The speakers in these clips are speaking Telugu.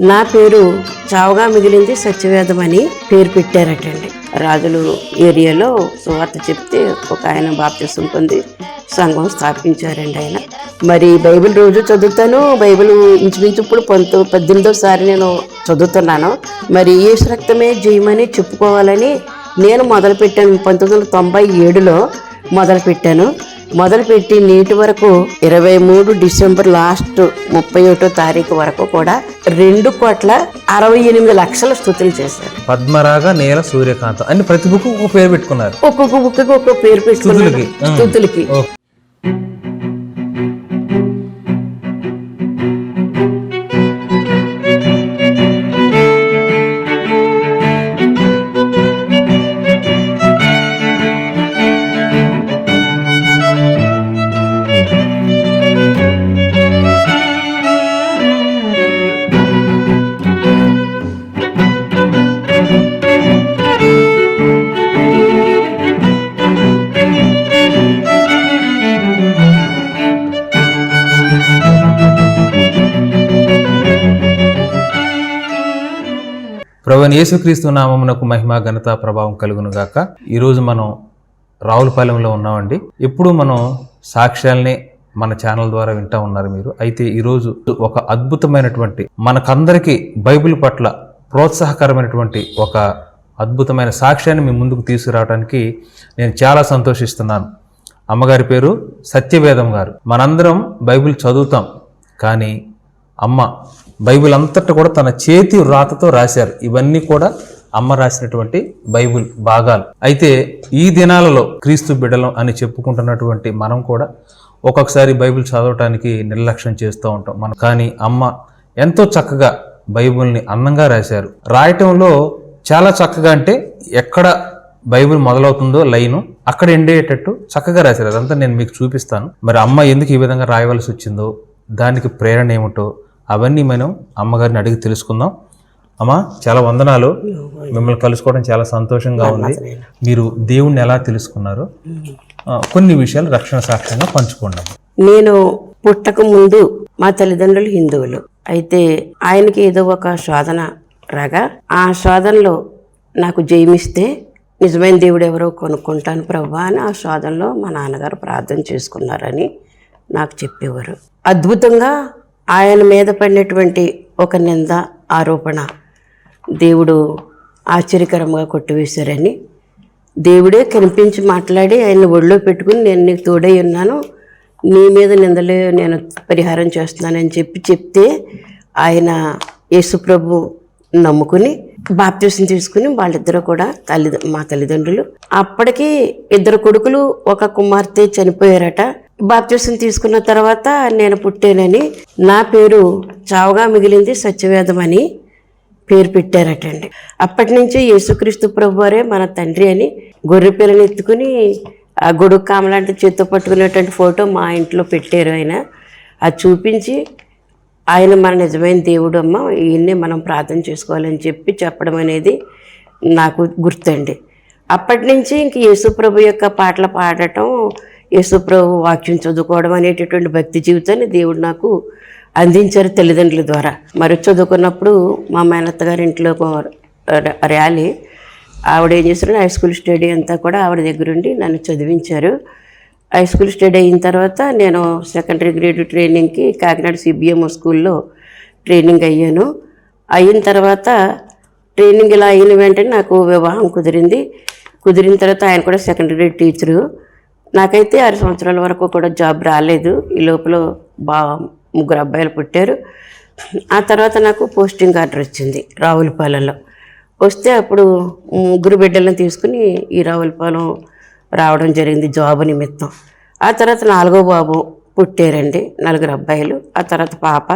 నా పేరు చావుగా మిగిలింది సత్యవేదం అని పేరు పెట్టారటండి. రాజులు ఏరియాలో సువార్త చెప్తే ఒక ఆయన బాప్తిసం పొంది సంఘం స్థాపించారండి ఆయన. మరి బైబిల్ రోజు చదువుతాను బైబిల్ ఇంచుమించు ఇప్పుడు పంతొ పద్దెనిమిదోసారి నేను చదువుతున్నాను. మరి ఈ రక్తమే జయమని చెప్పుకోవాలని నేను మొదలుపెట్టాను. పంతొమ్మిది వందల తొంభై ఏడులో మొదలుపెట్టాను. మొదలుపెట్టి నేటి వరకు ఇరవై మూడు డిసెంబర్ లాస్ట్ ముప్పై ఒకటో తారీఖు వరకు కూడా రెండు కోట్ల అరవై ఎనిమిది లక్షల స్థుతులు చేశారు. పద్మరాగ నేల సూర్యకాంతం అని ప్రతి బుక్ ఒక పేరు పెట్టుకున్నారు. ఒక్కొక్క బుక్కి ఒక్కొక్క పేరు. ఆ. స్థుతులకి. యేసుక్రీస్తు నామమునకు మహిమ ఘనత ప్రభావం కలుగును గాక. ఈరోజు మనం రావులపాలెంలో ఉన్నామండి. ఎప్పుడు మనం సాక్ష్యాల్ని మన ఛానల్ ద్వారా వింటా ఉన్నారు మీరు. అయితే ఈరోజు ఒక అద్భుతమైనటువంటి మనకందరికీ బైబిల్ పట్ల ప్రోత్సాహకరమైనటువంటి ఒక అద్భుతమైన సాక్ష్యాన్ని మీ ముందుకు తీసుకురావడానికి నేను చాలా సంతోషిస్తున్నాను. అమ్మగారి పేరు సత్యవేదం గారు. మనందరం బైబిల్ చదువుతాం కానీ అమ్మ బైబిల్ అంతటా కూడా తన చేతి రాతతో రాశారు. ఇవన్నీ కూడా అమ్మ రాసినటువంటి బైబిల్ భాగాలు. అయితే ఈ దినాలలో క్రీస్తు బిడలం అని చెప్పుకుంటున్నటువంటి మనం కూడా ఒక్కొక్కసారి బైబిల్ చదవటానికి నిర్లక్ష్యం చేస్తూ ఉంటాం. మనం కానీ అమ్మ ఎంతో చక్కగా బైబిల్ని అందంగా రాశారు. రాయటంలో చాలా చక్కగా అంటే ఎక్కడ బైబిల్ మొదలవుతుందో లైను అక్కడ ఎండేటట్టు చక్కగా రాశారు. అదంతా నేను మీకు చూపిస్తాను. మరి అమ్మ ఎందుకు ఈ విధంగా రాయవలసి వచ్చిందో దానికి ప్రేరణ ఏమిటో అవన్నీ మనం అమ్మగారిని అడిగి తెలుసుకుందాం. అమ్మ చాలా వందనాలు. మిమ్మల్ని కలుసుకోవడం చాలా సంతోషంగా ఉంది. మీరు దేవుణ్ణి ఎలా తెలుసుకున్నారు? కొన్ని విషయాలు రక్షణ సాక్ష్యంగా పంచుకోండి నేను పుట్టక ముందు మా తల్లిదండ్రులు హిందువులు. అయితే ఆయనకి ఏదో ఒక శోధన రాగా ఆ శోధనలో నాకు జయమిస్తే నిజమైన దేవుడు ఎవరో కొనుక్కుంటాను ప్రభా అని ఆ శోధనలో మా నాన్నగారు ప్రార్థన చేసుకున్నారని నాకు చెప్పేవారు. అద్భుతంగా ఆయన మీద పడినటువంటి ఒక నింద ఆరోపణ దేవుడు ఆశ్చర్యకరంగా కొట్టివేశారని. దేవుడే కనిపించి మాట్లాడి ఆయన ఒళ్ళో పెట్టుకుని నేను నీకు తోడై ఉన్నాను నీ మీద నిందలే నేను పరిహారం చేస్తున్నానని చెప్పి చెప్తే ఆయన యేసుప్రభు నమ్ముకుని బాప్తీసం తీసుకుని వాళ్ళిద్దరూ కూడా తల్లి మా తల్లిదండ్రులు. అప్పటికి ఇద్దరు కొడుకులు ఒక కుమార్తె చనిపోయారట. బాప్తిసం తీసుకున్న తర్వాత నేను పుట్టానని. నా పేరు చావుగా మిగిలింది సత్యవేదం అని పేరు పెట్టారటండి. అప్పటి నుంచి యేసుక్రీస్తు ప్రభువారే మన తండ్రి అని గొర్రె పిల్లని ఎత్తుకుని ఆ గొడుగు కామలాంటి చేత్తో పట్టుకునేటువంటి ఫోటో మా ఇంట్లో పెట్టారు ఆయన. అది చూపించి ఆయన మన నిజమైన దేవుడు అమ్మ ఈయన్నే మనం ప్రార్థన చేసుకోవాలని చెప్పి చెప్పడం అనేది నాకు గుర్తండి. అప్పటి నుంచి ఇంక యేసుప్రభు యొక్క పాటలు పాడటం యేసుప్రభు వాక్యం చదువుకోవడం అనేటటువంటి భక్తి జీవితాన్ని దేవుడు నాకు అందించారు తల్లిదండ్రుల ద్వారా. మరి చదువుకున్నప్పుడు మా మేనత్తగారి ఇంట్లో ర్యాలీ. ఆవిడ ఏం చేశారు హై స్కూల్ స్టడీ అంతా కూడా ఆవిడ దగ్గరుండి నన్ను చదివించారు. హై స్కూల్ స్టడీ అయిన తర్వాత నేను సెకండరీ గ్రేడ్ ట్రైనింగ్కి కాకినాడ సిబిఎం స్కూల్లో ట్రైనింగ్ అయ్యాను. అయిన తర్వాత ట్రైనింగ్ ఇలా అయిన వెంటనే నాకు వివాహం కుదిరింది. కుదిరిన తర్వాత ఆయన కూడా సెకండరీ గ్రేడ్ టీచరు. నాకైతే ఆరు సంవత్సరాల వరకు కూడా జాబ్ రాలేదు. ఈ లోపల బా ముగ్గురు అబ్బాయిలు పుట్టారు. ఆ తర్వాత నాకు పోస్టింగ్ ఆర్డర్ వచ్చింది రావులపాలెంలో. వస్తే అప్పుడు ముగ్గురు బిడ్డలను తీసుకుని ఈ రావులపాలెం రావడం జరిగింది జాబ్ నిమిత్తం. ఆ తర్వాత నాలుగో బాబు పుట్టారండి నలుగురు అబ్బాయిలు. ఆ తర్వాత పాప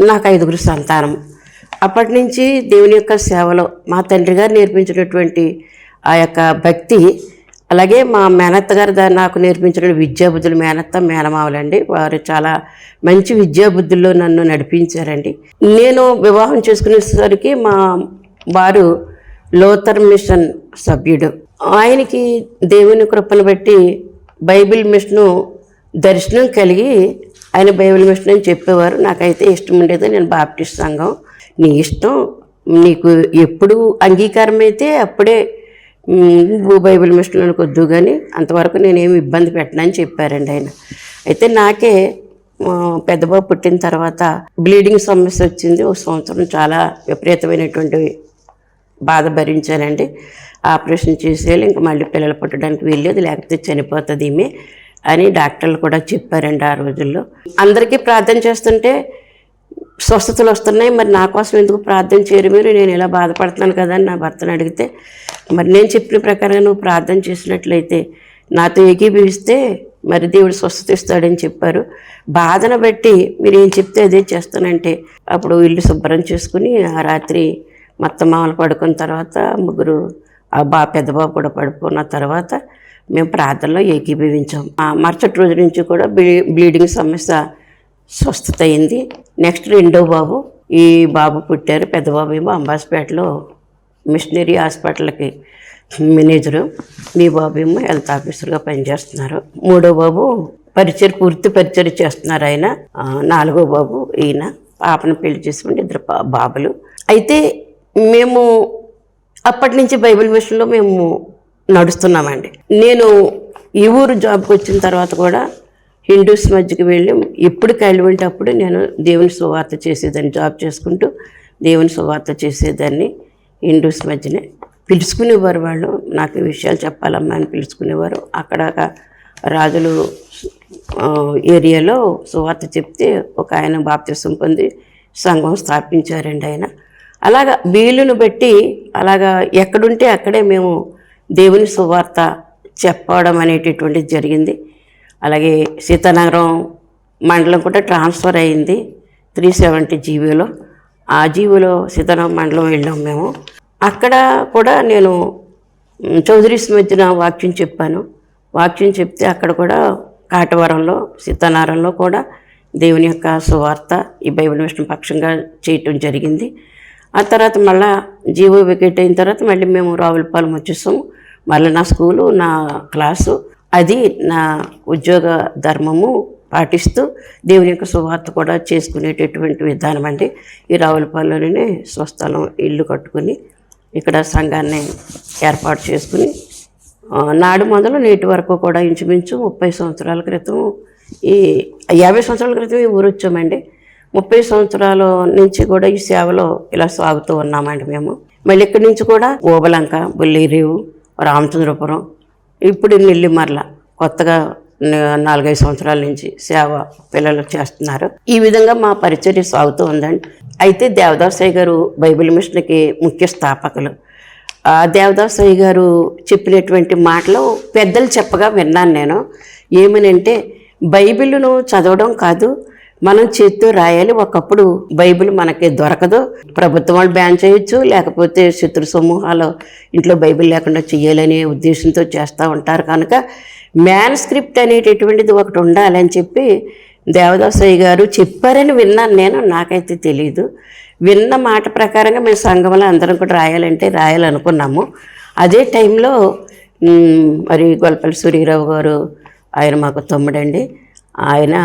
నాకు ఐదుగురు సంతానం. అప్పటి నుంచి దేవుని యొక్క సేవలో మా తండ్రి గారు నేర్పించినటువంటి ఆ యొక్క భక్తి అలాగే మా మేనత్త గారు నాకు నేర్పించిన విద్యాబుద్ధులు మేనత్త మేనమావలండి. వారు చాలా మంచి విద్యాబుద్ధుల్లో నన్ను నడిపించారండి. నేను వివాహం చేసుకునేసరికి మా వారు లోతర్ మిషన్ సభ్యుడు. ఆయనకి దేవుని కృపను బట్టి బైబిల్ మిషను దర్శనం కలిగి ఆయన బైబిల్ మిషన్ అని చెప్పేవారు. నాకైతే ఇష్టం ఉండేది నేను బాప్టిస్ట్ సంఘం. నీ ఇష్టం నీకు ఎప్పుడు అంగీకారం అయితే అప్పుడే నువ్వు బైబిల్ మిషన్లోకి వద్దు కానీ అంతవరకు నేనేమి ఇబ్బంది పెట్టనని చెప్పారండి ఆయన. అయితే నాకే పెద్దబాబు పుట్టిన తర్వాత బ్లీడింగ్ సమస్య వచ్చింది. ఒక సంవత్సరం చాలా విపరీతమైనటువంటి బాధ భరించానండి. ఆపరేషన్ చేసేయాలి ఇంకా మళ్ళీ పిల్లలు పుట్టడానికి వీల్లేదు లేకపోతే చనిపోతుంది ఈమె అని డాక్టర్లు కూడా చెప్పారండి ఆ రోజుల్లో. అందరికీ ప్రార్థన చేస్తుంటే స్వస్థతలు వస్తున్నాయి. మరి నా కోసం ఎందుకు ప్రార్థన చేయరు మీరు? నేను ఇలా బాధపడుతున్నాను కదా అని నా భర్తను అడిగితే మరి నేను చెప్పిన ప్రకారంగా నువ్వు ప్రార్థన చేసినట్లయితే నాతో ఏకీభవిస్తే మరి దేవుడు స్వస్థత ఇస్తాడని చెప్పారు. బాధను బట్టి మీరు ఏం చెప్తే అదే చేస్తానంటే అప్పుడు ఇల్లు శుభ్రం చేసుకుని ఆ రాత్రి మొత్తం మామలు పడుకున్న తర్వాత ముగ్గురు ఆ బా పెద్ద బాబు కూడా పడుకున్న తర్వాత మేము ప్రార్థనలో ఏకీభవించాం. ఆ మరుసటి రోజు నుంచి కూడా బ్లీ బ్లీడింగ్ సమస్య స్వస్థత అయింది నెక్స్ట్ రెండో బాబు. ఈ బాబు పుట్టారు పెద్ద బాబు ఏమో అంబాసిపేటలో మిషనరీ హాస్పిటల్కి మేనేజరు. మీ బాబు ఏమో హెల్త్ ఆఫీసర్గా పనిచేస్తున్నారు. మూడో బాబు పరిచయం పూర్తి పరిచయం చేస్తున్నారు ఆయన. నాలుగో బాబు ఈయన. పాపను పెళ్ళి చేసుకుంటే ఇద్దరు బాబులు. అయితే మేము అప్పటి నుంచి బైబిల్ మిషన్లో మేము నడుస్తున్నామండి. నేను ఈ ఊరు జాబ్కి వచ్చిన తర్వాత కూడా హిందూస్ మధ్యకి వెళ్ళి. ఎప్పుడు కలివింటే అప్పుడు నేను దేవుని సువార్త చేసేదాన్ని జాబ్ చేసుకుంటూ దేవుని సువార్త చేసేదాన్ని హిందూస్ మధ్యనే. పిలుచుకునేవారు వాళ్ళు నాకు విషయాలు చెప్పాలమ్మా అని పిలుచుకునేవారు. అక్కడ రాజులు ఏరియాలో సువార్త చెప్తే ఒక ఆయన బాప్తిసం పొంది సంఘం స్థాపించారండి ఆయన. అలాగా వీలును బట్టి అలాగా ఎక్కడుంటే అక్కడే మేము దేవుని సువార్త చెప్పడం అనేటటువంటిది జరిగింది. అలాగే సీతానగరం మండలం కూడా ట్రాన్స్ఫర్ అయింది త్రీ సెవెంటీ జీబీలో. ఆ జీబీలో సీతారాం మండలం వెళ్ళాం మేము. అక్కడ కూడా నేను చౌదరీస్ మధ్యన వాక్యం చెప్పాను. వాక్యం చెప్తే అక్కడ కూడా కాటవరంలో సీతానారంలో కూడా దేవుని యొక్క సువార్త ఈ బైబిల్ విష్ణు పక్షంగా చేయటం జరిగింది. ఆ తర్వాత మళ్ళా జీవో వికెట్ అయిన తర్వాత మళ్ళీ మేము రావులపాలెం వచ్చేసాము. మళ్ళీ నా స్కూలు నా క్లాసు అది నా ఉద్యోగ ధర్మము పాటిస్తూ దేవుని యొక్క సువార్త కూడా చేసుకునేటటువంటి విధానం అండి. ఈ రావులపాలెంలోనే స్వస్థలం ఇల్లు కట్టుకుని ఇక్కడ సంఘాన్ని ఏర్పాటు చేసుకుని నాడు మొదలు నేటి వరకు కూడా ఇంచుమించు ముప్పై సంవత్సరాల క్రితం ఈ యాభై సంవత్సరాల క్రితం ఈ ఊరు వచ్చామండి. ముప్పై సంవత్సరాల నుంచి కూడా ఈ సేవలో ఇలా సాగుతూ ఉన్నామండి మేము. మళ్ళీ ఇక్కడి నుంచి కూడా ఓబలంక బుల్లిరేవు రామచంద్రపురం ఇప్పుడు నెల్లిమర్ల కొత్తగా నాలుగైదు సంవత్సరాల నుంచి సేవ పిల్లలు చేస్తున్నారు. ఈ విధంగా మా పరిచర్య సాగుతూ ఉందండి. అయితే దేవదాసయ్య గారు బైబిల్ మిషన్కి ముఖ్య స్థాపకులు. ఆ దేవదాసయ్య గారు చెప్పినటువంటి మాటలు పెద్దలు చెప్పగా విన్నాను నేను. ఏమనంటే బైబిల్ను చదవడం కాదు మనం చేత్తో రాయాలి. ఒకప్పుడు బైబిల్ మనకి దొరకదు. ప్రభుత్వం వాళ్ళు బ్యాన్ చేయొచ్చు. లేకపోతే శత్రు సమూహాలు ఇంట్లో బైబిల్ లేకుండా చేయాలనే ఉద్దేశంతో చేస్తూ ఉంటారు కనుక మ్యాన్ స్క్రిప్ట్ అనేటటువంటిది ఒకటి ఉండాలని చెప్పి దేవదాసయ్య గారు చెప్పారని విన్నాను నేను. నాకైతే తెలియదు విన్న మాట ప్రకారంగా మేము సంఘంలో అందరం కూడా రాయాలంటే రాయాలనుకున్నాము. అదే టైంలో మరి గొల్పల్లి సూర్యరావు గారు ఆయన మాకు తమ్ముడండి. ఆయన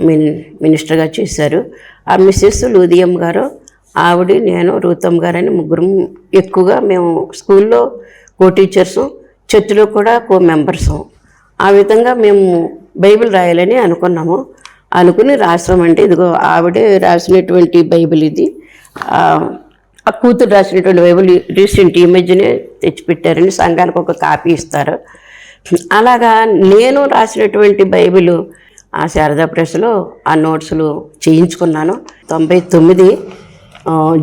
మిన్ మినిస్టర్గా చేశారు. ఆ మిస్సెస్ లూదియం గారు ఆవిడ నేను రూతమ్ గారు అని ముగ్గురం ఎక్కువగా మేము స్కూల్లో కో టీచర్సు చర్చిలో కూడా కో మెంబర్సు ఆ విధంగా మేము బైబిల్ రాయాలని అనుకున్నాము. అనుకుని రాసామంటే ఇదిగో ఆవిడే రాసినటువంటి బైబిల్ ఇది. ఆ, ఆ కూతురు రాసినటువంటి బైబిల్ రీసెంట్ ఈ మధ్యనే తెచ్చిపెట్టారని సంఘానికి ఒక కాపీ ఇస్తారు. అలాగా నేను రాసినటువంటి బైబిల్ ఆ శారదా ప్రెస్లో ఆ నోట్స్లు చేయించుకున్నాను. తొంభై తొమ్మిది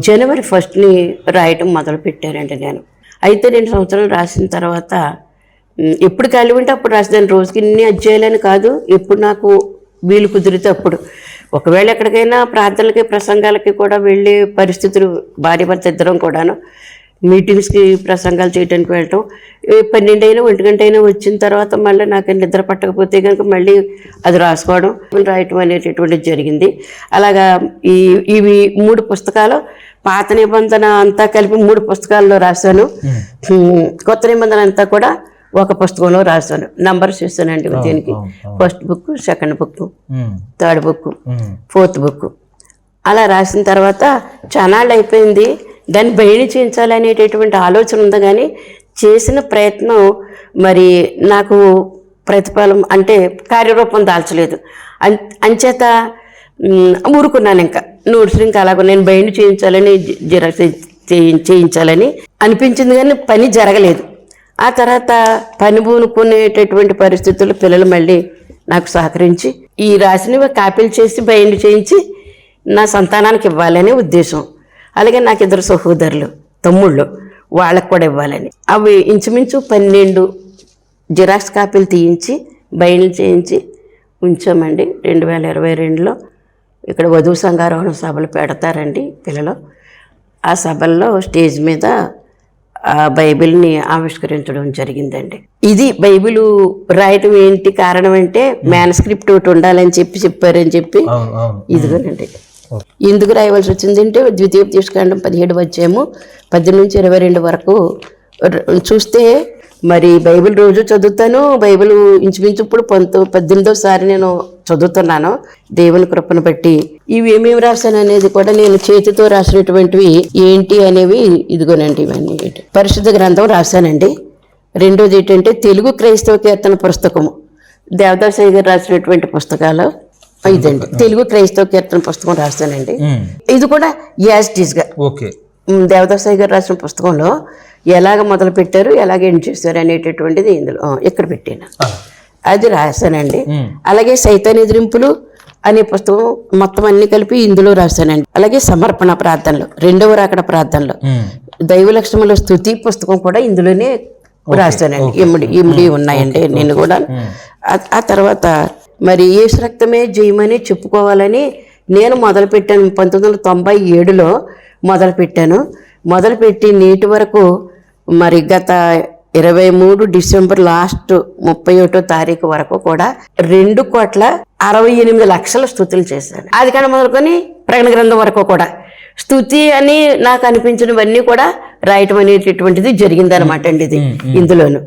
జనవరి ఫస్ట్ని రాయటం మొదలుపెట్టానండి నేను. అయితే రెండు సంవత్సరాలు రాసిన తర్వాత ఎప్పుడు కలిగి ఉంటే అప్పుడు రాసేదాన్ని. రోజుకి ఇన్ని అధ్యాయులని కాదు ఎప్పుడు నాకు వీలు కుదిరితే అప్పుడు. ఒకవేళ ఎక్కడికైనా ప్రార్థనలకి ప్రసంగాలకి కూడా వెళ్ళే పరిస్థితులు భార్య భర్త ఇద్దరం కూడాను. మీటింగ్స్కి ప్రసంగాలు చేయడానికి వెళ్ళటం. పన్నెండు అయినా ఒంటి గంట అయినా వచ్చిన తర్వాత మళ్ళీ నాకు నిద్ర పట్టకపోతే కనుక మళ్ళీ అది రాసుకోవడం రాయటం అనేటటువంటిది జరిగింది. అలాగా ఈ ఇవి మూడు పుస్తకాలు పాత నిబంధన అంతా కలిపి మూడు పుస్తకాల్లో రాశాను. ఉమ్, కొత్త నిబంధన అంతా కూడా ఒక పుస్తకంలో రాశాను. నంబర్స్ ఇస్తానండి దీనికి. First book second book third book fourth book అలా రాసిన తర్వాత చానాళ్ళు అయిపోయింది. దాన్ని బయలు చేయించాలనేటటువంటి ఆలోచన ఉంది కానీ చేసిన ప్రయత్నం మరి నాకు ప్రతిఫలం అంటే కార్యరూపం దాల్చలేదు. అం అంచేత ఊరుకున్నాను ఇంకా. నోట్స్ ఇంకా అలాగ నేను బయలు చేయించాలని జి- జిరాక్స్ చేయించాలని అనిపించింది కానీ పని జరగలేదు. ఆ తర్వాత పని పూనుకునేటటువంటి పరిస్థితుల్లో పిల్లలు మళ్ళీ నాకు సహకరించి ఈ రాసినవి కాపీలు చేసి బయలు చేయించి నా సంతానానికి ఇవ్వాలనే ఉద్దేశం. అలాగే నాకు ఇద్దరు సహోదరులు తమ్ముళ్ళు వాళ్ళకు కూడా ఇవ్వాలని. అవి ఇంచుమించు పన్నెండు జిరాక్స్ కాపీలు తీయించి బయలు చేయించి ఉంచామండి. రెండు వేల ఇరవై రెండులో ఇక్కడ వధువు సంఘారోహణ సభలు పెడతారండి పిల్లలు. ఆ సభల్లో స్టేజ్ మీద ఆ బైబిల్ని ఆవిష్కరించడం జరిగిందండి. ఇది బైబిల్ రాయటం ఏంటి కారణం అంటే మ్యాన్స్క్రిప్ట్ ఒకటి ఉండాలని చెప్పి చెప్పారని చెప్పి ఇదిగోనండి. ఎందుకు రాయవలసి వచ్చిందంటే ద్వితీయ తీష్కాండం పదిహేడు వచ్చాము పద్దెనిమిది నుంచి ఇరవై రెండు వరకు చూస్తే మరి బైబిల్ రోజు చదువుతాను బైబిల్ ఇంచుమించు ఇప్పుడు పంతో పద్దెనిమిదోసారి నేను చదువుతున్నాను దేవుని కృపను బట్టి. ఇవి ఏమేమి రాశాను అనేది కూడా నేను చేతితో రాసినటువంటివి ఏంటి అనేవి ఇదిగోనండి ఇవన్నీ పరిశుద్ధ గ్రంథం రాశానండి. రెండోది ఏంటంటే తెలుగు క్రైస్తవ కీర్తన పుస్తకము. దేవదాసయ్య గారు రాసినటువంటి పుస్తకాలు. ఇదండి. తెలుగు క్రైస్తవ కీర్తన పుస్తకం రాస్తానండి. ఇది కూడా యాజ్గా. ఓకే. దేవదాసాయి గారు రాసిన పుస్తకంలో ఎలాగ మొదలు పెట్టారు ఎలాగ ఎండ్ చేశారు అనేటటువంటిది ఇందులో ఇక్కడ పెట్టాను. అది రాశానండి. అలాగే సైతాన్ ఎదిరింపులు అనే పుస్తకం మొత్తం అన్ని కలిపి ఇందులో రాశానండి. అలాగే సమర్పణ ప్రార్థనలు రెండవ రాకడ ప్రార్థనలు. దైవ లక్షణముల స్థుతి పుస్తకం కూడా ఇందులోనే రాశానండి. ఇమిడి ఇమిడి ఉన్నాయండి నేను కూడా. ఆ తర్వాత మరి ఏ రక్తమే జయమని చెప్పుకోవాలని నేను మొదలుపెట్టాను. పంతొమ్మిది వందల తొంభై ఏడులో మొదలుపెట్టాను. మొదలుపెట్టి నేటి వరకు మరి గత ఇరవై మూడు డిసెంబర్ లాస్ట్ ముప్పై ఒకటో తారీఖు వరకు కూడా రెండు కోట్ల అరవై ఎనిమిది లక్షల స్థుతులు చేశాను. అది కానీ మొదలుకొని ప్రకటన గ్రంథం వరకు కూడా. స్థుతి అని నాకు అనిపించినవన్నీ కూడా రాయటం అనేటటువంటిది జరిగిందనమాట అండి ఇది. ఇందులోను.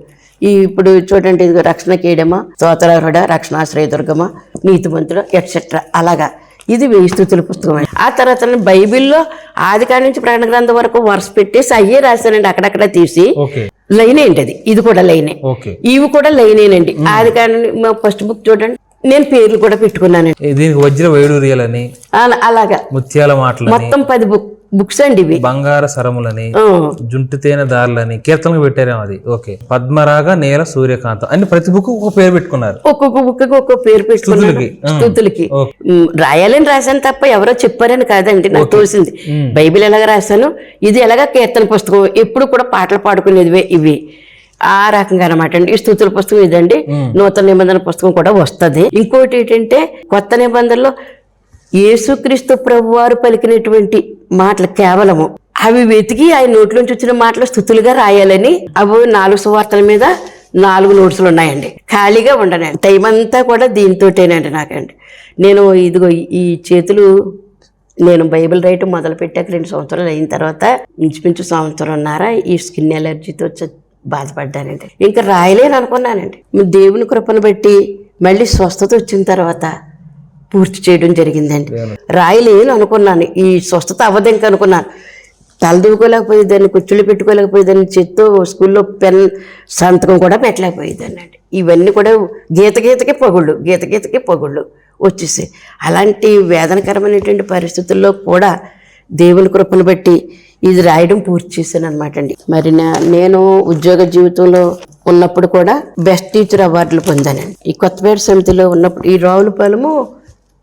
ఈ ఇప్పుడు చూడండి ఇది రక్షణ కీడమ స్తోత్రారుడ రక్షణాశ్రయ దుర్గమ నీతిమంతుడు ఎట్సెట్రా అలాగా. ఇది వెయ్యి స్థుతుల పుస్తకం. అండి ఆ తర్వాత బైబిల్లో ఆది కాడి నుంచి ప్రకటన గ్రంథం వరకు వరుస పెట్టేసి అయ్యే రాశానండి అక్కడక్కడ తీసి. లైన్ ఏంటి అది? ఇది కూడా లైనే. ఇవి కూడా లైనేనండి. మా ఫస్ట్ బుక్ చూడండి. నేను పేర్లు కూడా పెట్టుకున్నానండి. దీనికి వజ్ర వైడూర్యాలని అలాగా. ముత్యాల మాటలని. మొత్తం పది బుక్. బుక్స్ అండి ఇవి. బంగార సరములని జుంటు తేనె దారులని కీర్తనకు పెట్టారేమో అది. ఓకే. పద్మరాగ నేల సూర్యకాంతం అన్ని ప్రతి బుక్ ఒక పేరు పెట్టుకున్నారు. ఒక్కొక్క బుక్కి ఒక్కొక్క పేరు స్థుతులకి. ఉమ్, రాయాలని రాశాను తప్ప ఎవరో చెప్పారని కాదండి నాకు తోసింది బైబిల్ ఎలాగ రాశాను ఇది ఎలాగ కీర్తన పుస్తకం? ఎప్పుడు కూడా పాటలు పాడుకునేదివే ఇవి. ఆ రకంగా అనమాట అండి. ఈ స్థుతుల పుస్తకం ఇదండి. నూతన నిబంధన పుస్తకం కూడా వస్తది. ఇంకోటి ఏంటంటే కొత్త నిబంధనలో యేసుక్రీస్తు ప్రభువారు పలికినటువంటి మాటలు కేవలము. అవి వెతికి ఆయన నోట్లోంచి వచ్చిన మాటలు స్థుతులుగా రాయాలని అవి నాలుగు సువార్తల మీద నాలుగు నోట్స్లు ఉన్నాయండి. ఖాళీగా ఉండనండి టైం అంతా కూడా దీంతోటేనండి నాకండి. నేను ఇదిగో ఈ చేతులు నేను బైబిల్ రైట్ మొదలు పెట్టాక రెండు సంవత్సరాలు అయిన తర్వాత ఇంచుమించు సంవత్సరంన్నర ఈ స్కిన్ ఎలర్జీతో బాధపడ్డానండి. ఇంకా రాయలేను అనుకున్నానండి దేవుని కృపను బట్టి మళ్ళీ స్వస్థత వచ్చిన తర్వాత పూర్తి చేయడం జరిగిందండి. రాయలేను అనుకున్నాను. ఈ స్వస్థత అవ్వదు ఇంకా అనుకున్నాను తలదూకోలేకపోయేదాన్ని కుర్చీలు పెట్టుకోలేకపోయేదాన్ని చేత్తో స్కూల్లో పెన్ సంతకం కూడా పెట్టలేకపోయేదాన్ని అండి ఇవన్నీ కూడా గీత గీతకి పొగుళ్ళు గీత గీతకి పొగుళ్ళు వచ్చేసాయి. అలాంటి వేదనకరమైనటువంటి పరిస్థితుల్లో కూడా దేవుని కృపను బట్టి ఇది రాయడం పూర్తి చేశాను అనమాట అండి మరి నా- నేను ఉద్యోగ జీవితంలో ఉన్నప్పుడు కూడా బెస్ట్ టీచర్ అవార్డులు పొందానండి. ఈ కొత్తపేట సమితిలో ఉన్నప్పుడు ఈ రావులపాలెము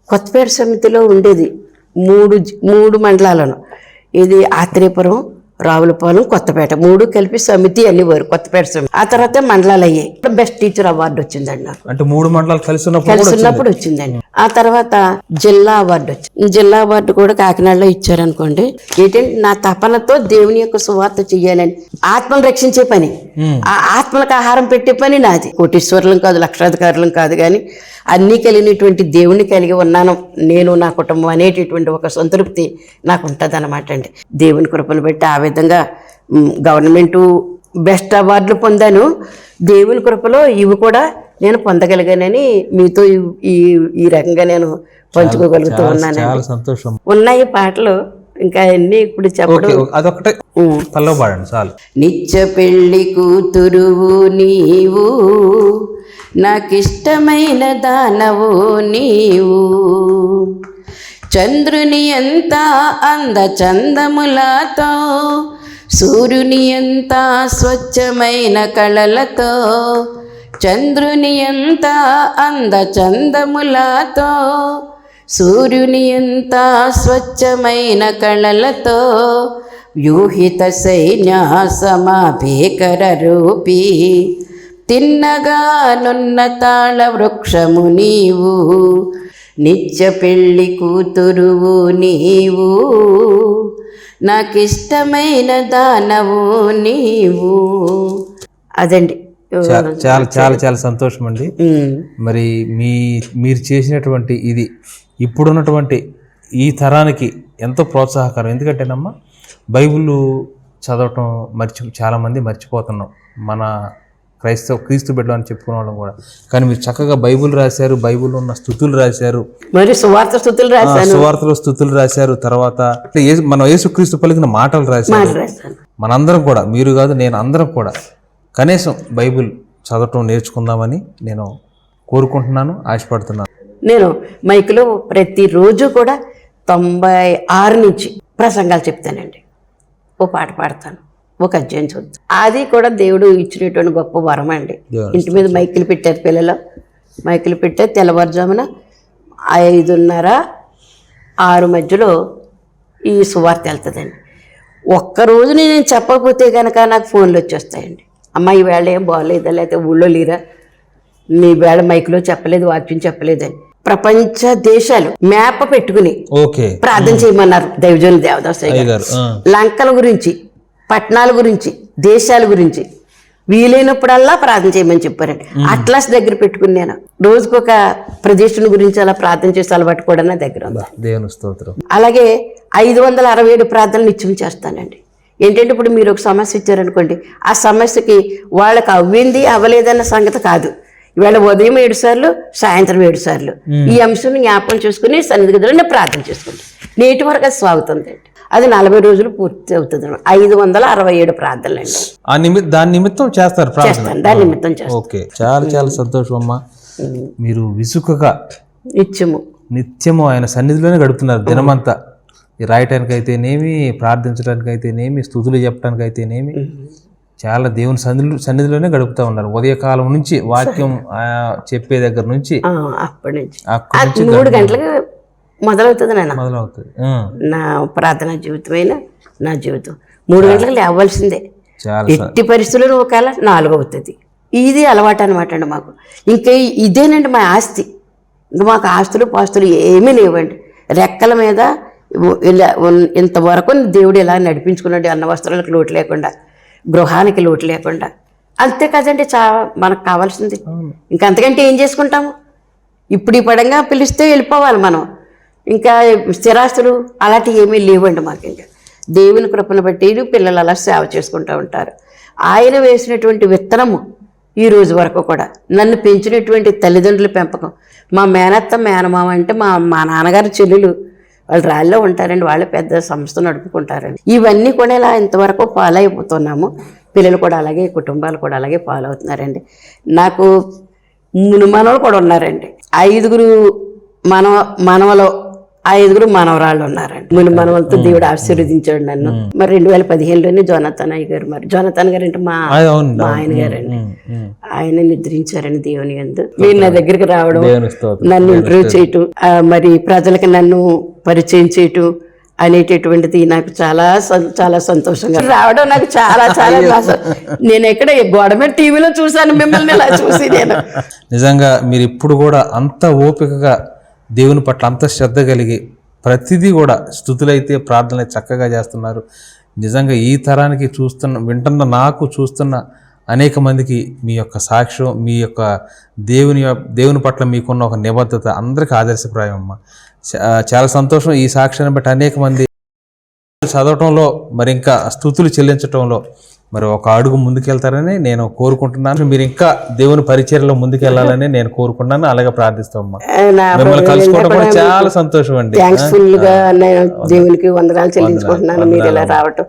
కొత్తపేట సమితిలో ఉండేది మూడు జి- మూడు మండలాలను. ఇది ఆత్రేయపురం రావులపాలెం కొత్తపేట. మూడు కలిపి సమితి అనేవారు కొత్తపేట సమితి. ఆ తర్వాత మండలాలు అయ్యాయి బెస్ట్ టీచర్ అవార్డు వచ్చిందండి నాకు. అంటే మూడు మండలాలు కలిసి ఉన్నప్పుడు కలిసి ఉన్నప్పుడు వచ్చిందండి. ఆ తర్వాత జిల్లా అవార్డు వచ్చింది. జిల్లా అవార్డు కూడా కాకినాడలో ఇచ్చారనుకోండి. ఏంటంటే నా తపనతో దేవుని యొక్క సువార్త చెయ్యాలని ఆత్మను రక్షించే పని. ఆ ఆత్మలకు ఆహారం పెట్టే పని నాది. కోటీశ్వరులం కాదు లక్షాధికారులం కాదు కానీ అన్నీ కలిగినటువంటి దేవుని కలిగి ఉన్నాను. నేను నా కుటుంబం అనేటటువంటి ఒక సంతృప్తి నాకు ఉంటుంది అనమాట అండి. దేవుని కృపను బట్టి ఆ విధంగా గవర్నమెంటు బెస్ట్ అవార్డులు పొందాను. దేవుని కృపలో ఇవి కూడా నేను పొందగలిగానని మీతో ఈ- ఈ రకంగా నేను పంచుకోగలుగుతూ ఉన్నాను సంతోషం. ఉన్నాయి పాటలు ఇంకా అన్ని ఇప్పుడు చెప్పడం. ఓకే అదొకటే పల్లవ పాడండి చాలు. నిత్య పెళ్ళి కూతురువు నీవు నాకిష్టమైన దానవు నీవు. చంద్రుని ఎంత అంద చందములతో సూర్యుని ఎంత స్వచ్ఛమైన కళలతో చంద్రుని ఎంత అంద చందములతో సూర్యుని ఎంత స్వచ్ఛమైన కళలతో వ్యూహిత సైన్య సమాభీకర రూపీ తిన్నగా నున్న తాళ వృక్షము నీవు నిత్య పెళ్ళి కూతురువు నీవు. నాకిష్టమైన దానవు నీవు. అదండి. చాలా చాలా చాలా చాలా సంతోషం అండి. మరి మీ మీరు చేసినటువంటి ఇది ఇప్పుడున్నటువంటి ఈ తరానికి ఎంతో ప్రోత్సాహకరం. ఎందుకంటేనమ్మా బైబిల్ చదవటం మర్చి చాలామంది మర్చిపోతున్నాం. మన క్రైస్తవ క్రీస్తు బిడ్డ అని చెప్పుకునే వాళ్ళం కూడా. కానీ మీరు చక్కగా బైబిల్ రాశారు బైబిల్ ఉన్న స్థుతులు రాశారు. మరి సువార్త స్థుతులు ఆ, రాశాను. సువార్తలో స్థుతులు రాశారు తర్వాత మన యేసుక్రీస్తు పలికిన మాటలు రాశారు. మనందరం కూడా మీరు కాదు నేను అందరం కూడా కనీసం బైబిల్ చదవటం నేర్చుకుందామని నేను కోరుకుంటున్నాను ఆశపడుతున్నాను. నేను మైక్లో ప్రతిరోజు కూడా తొంభై ఆరు నుంచి ప్రసంగాలు చెప్తానండి. ఓ పాట పాడతాను. ఒక అధ్యాయం చూద్దాం. అది కూడా దేవుడు ఇచ్చినటువంటి గొప్ప వరం అండి. ఇంటి మీద మైకులు పెట్టారు పిల్లలు. మైకులు పెట్టారు తెల్లవారుజామున ఐదున్నర ఆరు మధ్యలో ఈ సువార్త వెళ్తుందండి. ఒక్క రోజు నేను చెప్పకపోతే కనుక నాకు ఫోన్లు వచ్చేస్తాయండి. అమ్మ ఈ వేళ ఏం బాగోలేదా? లేకపోతే ఊళ్ళో లేరా? నీ వేళ మైక్లో చెప్పలేదు వాక్యం చెప్పలేదని. ప్రపంచ దేశాలు మ్యాప్ పెట్టుకుని ఓకే. ప్రార్థన చేయమన్నారు దైవజనులు దేవదాస్ లంకల గురించి పట్టణాల గురించి దేశాల గురించి. వీలైనప్పుడల్లా ప్రార్థన చేయమని చెప్పారండి. అట్లాస్ దగ్గర పెట్టుకుని నేను రోజుకొక ఒక ప్రదేశం గురించి అలా ప్రార్థన చేసి అలవాటు కూడా నా దగ్గర దేవుని స్తోత్రం. అలాగే ఐదు వందల అరవై ఏడు ప్రార్థనలు నిత్యం చేస్తానండి. ఏంటంటే ఇప్పుడు మీరు ఒక సమస్య ఇచ్చారనుకోండి ఆ సమస్యకి వాళ్ళకి అవ్వింది అవ్వలేదన్న సంగతి కాదు. ఇవాళ ఉదయం ఏడు సార్లు సాయంత్రం ఏడు సార్లు. ఈ అంశం జ్ఞాపకం చేసుకుని సన్నిధి గదిలో ప్రార్థన చేసుకుంటాను నేటి వరకు అది సాగుతుంది అది నలభై రోజులు పూర్తి అవుతుంది. ఐదు వందల అరవై ఏడు ప్రార్థనలు అండి ఆ నిమిత్తం దాని నిమిత్తం చేస్తారు చేస్తాను దాని నిమిత్తం చేస్తాను ఓకే. చాలా చాలా సంతోషం అమ్మా. మీరు విసుకగా నిత్యము. నిత్యము ఆయన సన్నిధిలోనే గడుపుతున్నారు దినమంతా. ఈ రాయటానికైతేనేమి ప్రార్థించడానికైతేనేమి స్థుతులు చెప్పడానికైతేనేమి చాలా దేవుని సన్నిధి సన్నిధిలోనే గడుపుతా ఉన్నారు. ఉదయకాలం నుంచి వాక్యం చెప్పే దగ్గర నుంచి అప్పటి నుంచి. మూడు గంటలకు మొదలవుతుంది నాన్న. మొదలవుతుంది. నా ప్రార్థనా జీవితమైన నా జీవితం. మూడు గంటలకు లేవలసిందే. ఎట్టి పరిస్థితుల్లో ఒకవేళ నాలుగు అవుతుంది. ఇది అలవాటు అనమాట అండి మాకు. ఇంకా ఇదేనండి మా ఆస్తి. ఇంకా మాకు ఆస్తులు పాస్తులు ఏమీ లేవండి. రెక్కల మీద ఇలా ఇంతవరకు దేవుడు ఇలా నడిపించుకున్నాడు అన్న వస్త్రాలకు లోటు లేకుండా గృహానికి లోటు లేకుండా. అంతే కదండి చా మనకు కావాల్సింది. ఇంకా అంతకంటే ఏం చేసుకుంటాము? ఇప్పుడు ఈ పడంగా పిలిస్తే వెళ్ళిపోవాలి మనం. ఇంకా స్థిరాస్తులు అలాంటివి ఏమీ లేవండి మాకు ఇంకా. దేవుని కృపను బట్టి పిల్లలు అలా సేవ చేసుకుంటూ ఉంటారు. ఆయన వేసినటువంటి విత్తనము ఈ రోజు వరకు కూడా నన్ను పెంచినటువంటి తల్లిదండ్రుల పెంపకం. మా మేనత్త మేనమామ అంటే మా మా నాన్నగారి చెల్లెలు వాళ్ళు రాళ్ళలో ఉంటారండి వాళ్ళు పెద్ద సంస్థ నడుపుకుంటారండి. ఇవన్నీ కూడా ఇలా ఇంతవరకు ఫాలో అయిపోతున్నాము. పిల్లలు కూడా అలాగే కుటుంబాలు కూడా అలాగే ఫాలో అవుతున్నారండి. నాకు మునిమనవలు కూడా ఉన్నారండి. ఐదుగురు మనవ మనవలో ఐదుగురు మనవరాళ్ళు ఉన్నారండి. ముని మనవలతో దేవుడు ఆశీర్వదించాడు నన్ను. మరి రెండు వేల పదిహేనులోనే జోనతన్ అయ్య గారు మరి. జోనతన్ గారు అంటే మా ఆయన గారండి. ఆయన నిద్రించారని దేవుని ఎందు మీరు నా దగ్గరికి రావడం నన్ను ఇంటర్వ్యూ చేయటం ఆ, మరి ప్రజలకు నన్ను పరిచయం చేయటం అనేటటువంటిది నాకు చాలా చాలా సంతోషంగా రావడం నాకు చాలా చాలా నేను ఎక్కడ గోడ మీద టీవీలో చూశాను మిమ్మల్ని ఇలా చూసి నేను. నిజంగా మీరు ఇప్పుడు కూడా అంత ఓపికగా దేవుని పట్ల అంత శ్రద్ధ కలిగి ప్రతిదీ కూడా స్థుతులైతే ప్రార్థనలు చక్కగా చేస్తున్నారు. నిజంగా ఈ తరానికి చూస్తున్న వింటున్న నాకు చూస్తున్న అనేక మందికి మీ యొక్క సాక్ష్యం మీ యొక్క దేవుని దేవుని పట్ల మీకున్న ఒక నిబద్ధత అందరికీ ఆదర్శప్రాయం అమ్మ. చాలా సంతోషం ఈ సాక్ష్యాన్ని బట్టి అనేక మంది చదవటంలో మరి ఇంకా స్థుతులు చెల్లించటంలో మరి ఒక అడుగు ముందుకెళ్తారని నేను కోరుకుంటున్నాను. మీరు ఇంకా దేవుని పరిచర్లో ముందుకెళ్ళాలని నేను కోరుకుంటున్నాను అలాగే మిమ్మల్ని కలుసుకోవడం కూడా చాలా సంతోషం అండి. దేవునికి వందనాలు చెల్లించుకుంటున్నాను. మీరు ఇలా రావటం.